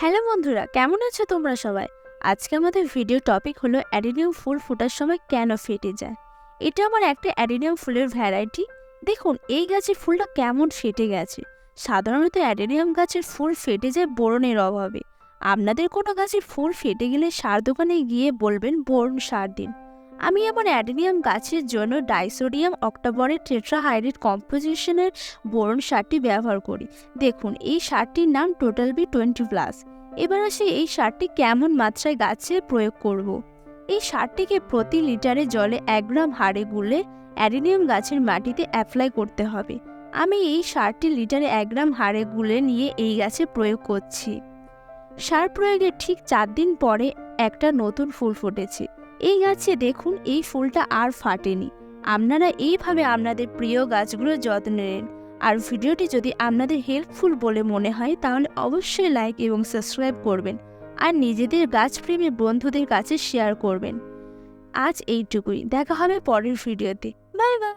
Hello বন্ধুরা, কেমন আছো তোমরা সবাই? আজকে আমাদের ভিডিও টপিক হলো অ্যাডিনিয়াম ফুল ফোটার সময় কেন ফেটে যায়? এটা আমার একটা অ্যাডিনিয়াম ফুলের ভ্যারাইটি দেখুন, এই গাছের ফুলটা কেমন ফেটে গেছে? সাধারণত অ্যাডিনিয়াম গাছের ফুল ফেটে যায় বোরনের অভাবে। আপনাদের কোনো গাছের ফুল ফেটে গেলে সার দোকানে গিয়ে বলবেন বোরন সার দিন। আমি আমার অ্যাডিনিয়াম গাছের জন্য ডাইসোডিয়াম অক্টোবরের টেট্রাহাইড্রেট কম্পোজিশনের বোরন সারটি ব্যবহার করি। দেখুন, এই সারটির নাম টোটাল বি টোয়েন্টি প্লাস। এবার আসি এই সারটি কেমন মাত্রায় গাছে প্রয়োগ করব। এই সারটিকে প্রতি লিটারে জলে এক গ্রাম হাড়ে গুলে অ্যাডিনিয়াম গাছের মাটিতে অ্যাপ্লাই করতে হবে। আমি এই সারটি লিটারে এক গ্রাম হাড়ে গুলে নিয়ে এই গাছে প্রয়োগ করছি। সার প্রয়োগের ঠিক চার দিন পরে একটা নতুন ফুল ফুটেছে। এই গাছে দেখুন, এই ফুলটা আর ফাটেনি। আপনারা এইভাবে আপনাদের প্রিয় গাছগুলোর যত্ন নেন। আর ভিডিওটি যদি আপনাদের হেল্পফুল বলে মনে হয়, তাহলে অবশ্যই লাইক এবং সাবস্ক্রাইব করবেন। আর নিজেদের গাছপ্রেমী বন্ধুদের কাছে শেয়ার করবেন। আজ এইটুকুই। দেখা হবে পরের ভিডিওতে। Bye bye